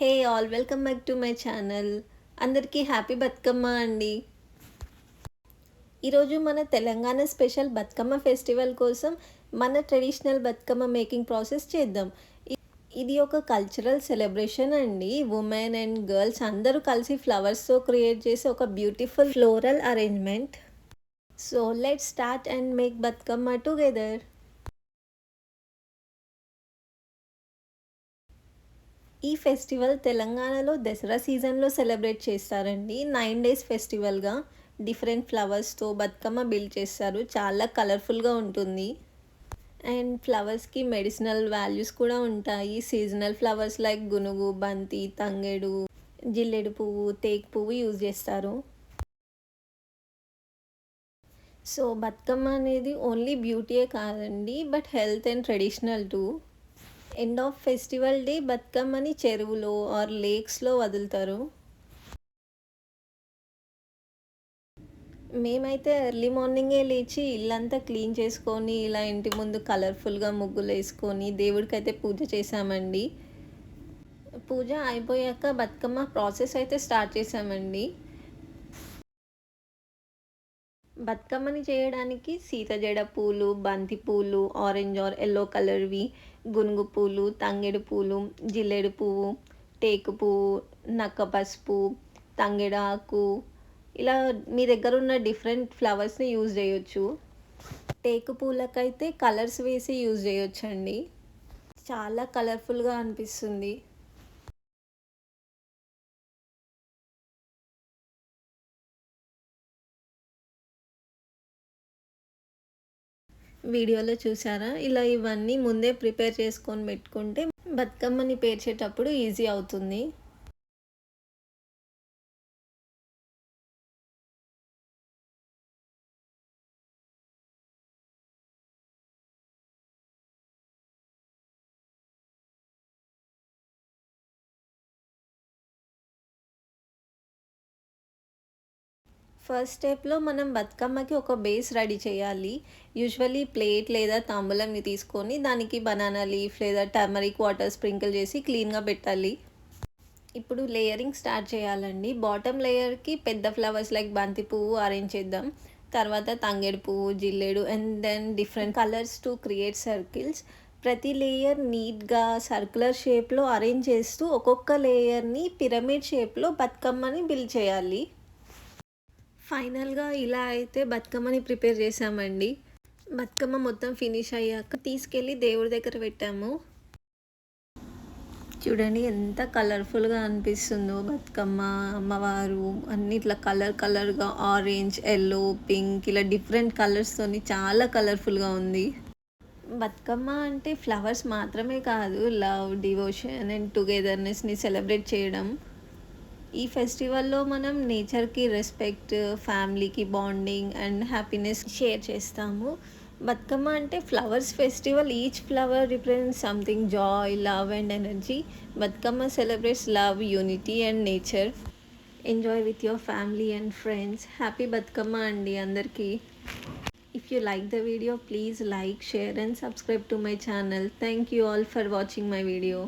Hey all welcome back to my channel. అందరికీ happy Bathukamma అండి. ఈరోజు మన తెలంగాణ స్పెషల్ బతుకమ్మ ఫెస్టివల్ కోసం మన ట్రెడిషనల్ బతుకమ్మ మేకింగ్ ప్రాసెస్ చేద్దాం. ఇది ఒక కల్చరల్ సెలబ్రేషన్ అండి. ఉమెన్ అండ్ గర్ల్స్ అందరూ కలిసి ఫ్లవర్స్తో క్రియేట్ చేసే ఒక beautiful floral arrangement so let start and make Bathukamma together ఈ ఫెస్టివల్ తెలంగాణలో దసరా సీజన్లో సెలబ్రేట్ చేస్తారండి. నైన్ డేస్ ఫెస్టివల్గా డిఫరెంట్ ఫ్లవర్స్తో బతుకమ్మ బిల్డ్ చేస్తారు. చాలా కలర్ఫుల్గా ఉంటుంది. అండ్ ఫ్లవర్స్కి మెడిసినల్ వాల్యూస్ కూడా ఉంటాయి. సీజనల్ ఫ్లవర్స్ లైక్ గునుగు బంతి తంగేడు జిల్లెడు పువ్వు తేక్ పువ్వు యూజ్ చేస్తారు. సో బతుకమ్మ అనేది ఓన్లీ బ్యూటీయే కాదండి but health and traditional too. End of festival day బతుకమ్మని చెరువులో ఆర్ లేక్స్లో వదులుతారు? మేమైతే ఎర్లీ మార్నింగే లేచి ఇల్లంతా క్లీన్ చేసుకొని ఇలా ఇంటి ముందు కలర్ఫుల్గా ముగ్గులు వేసుకొని దేవుడికి అయితే పూజ చేసామండి పూజ అయిపోయాక బతుకమ్మ ప్రాసెస్ అయితే స్టార్ట్ చేసామండి బతుకమ్మని చేయడానికి సీతజడ పూలు బంతి పూలు ఆరెంజ్ ఆర్ ఎల్లో కలర్వి గునుగు పూలు తంగెడు పూలు జిల్లేడు పువ్వు టేకు పువ్వు నక్క పసుపు తంగెడాకు ఇలా మీ దగ్గర ఉన్న డిఫరెంట్ ఫ్లవర్స్ని యూజ్ చేయొచ్చు. టేకు పూలకైతే కలర్స్ వేసి యూజ్ చేయొచ్చండి. చాలా కలర్ఫుల్గా అనిపిస్తుంది. వీడియోలో చూసారా ఇలా ఇవన్నీ ముందే ప్రిపేర్ చేసుకొని పెట్టుకుంటే బతుకమ్మని పేర్చేటప్పుడు ఈజీ అవుతుంది. ఫస్ట్ స్టెప్లో మనం బతుకమ్మకి ఒక బేస్ రెడీ చేయాలి. యూజువల్లీ ప్లేట్ లేదా తాంబూలంని తీసుకొని దానికి బనానా లీఫ్ లేదా టర్మరిక్ వాటర్ స్ప్రింకిల్ చేసి క్లీన్గా పెట్టాలి. ఇప్పుడు లేయరింగ్ స్టార్ట్ చేయాలండి. బాటమ్ లేయర్కి పెద్ద ఫ్లవర్స్ లైక్ బంతి పువ్వు అరేంజ్ చేద్దాం. తర్వాత తంగేడు పువ్వు జిల్లేడు and then different colours to create circles. ప్రతి లేయర్ నీట్గా సర్క్యులర్ షేప్లో అరేంజ్ చేస్తూ ఒక్కొక్క లేయర్ని పిరమిడ్ షేప్లో బతుకమ్మని బిల్డ్ చేయాలి. ఫైనల్గా ఇలా అయితే బతుకమ్మని ప్రిపేర్ చేసామండి బతుకమ్మ మొత్తం ఫినిష్ అయ్యాక తీసుకెళ్ళి దేవుడి దగ్గర పెట్టాము. చూడండి ఎంత కలర్ఫుల్గా అనిపిస్తుందో బతుకమ్మ అమ్మవారు అన్ని ఇట్లా కలర్ కలర్గా ఆరెంజ్ ఎల్లో పింక్ ఇలా డిఫరెంట్ కలర్స్తోని చాలా కలర్ఫుల్గా ఉంది. బతుకమ్మ అంటే ఫ్లవర్స్ మాత్రమే కాదు లవ్ డివోషన్ అండ్ టుగెదర్నెస్ని సెలబ్రేట్ చేయడం. ఈ ఫెస్టివల్లో మనం నేచర్కి రెస్పెక్ట్ ఫ్యామిలీకి బాండింగ్ అండ్ హ్యాపీనెస్ షేర్ చేస్తాము. బతుకమ్మ అంటే flowers festival each flower represent something joy love and energy. Bathukamma celebrates love unity and nature. Enjoy with your family and friends happy Bathukamma అండి అందరికీ. If you like the video please like share and subscribe to my channel thank you all for watching my video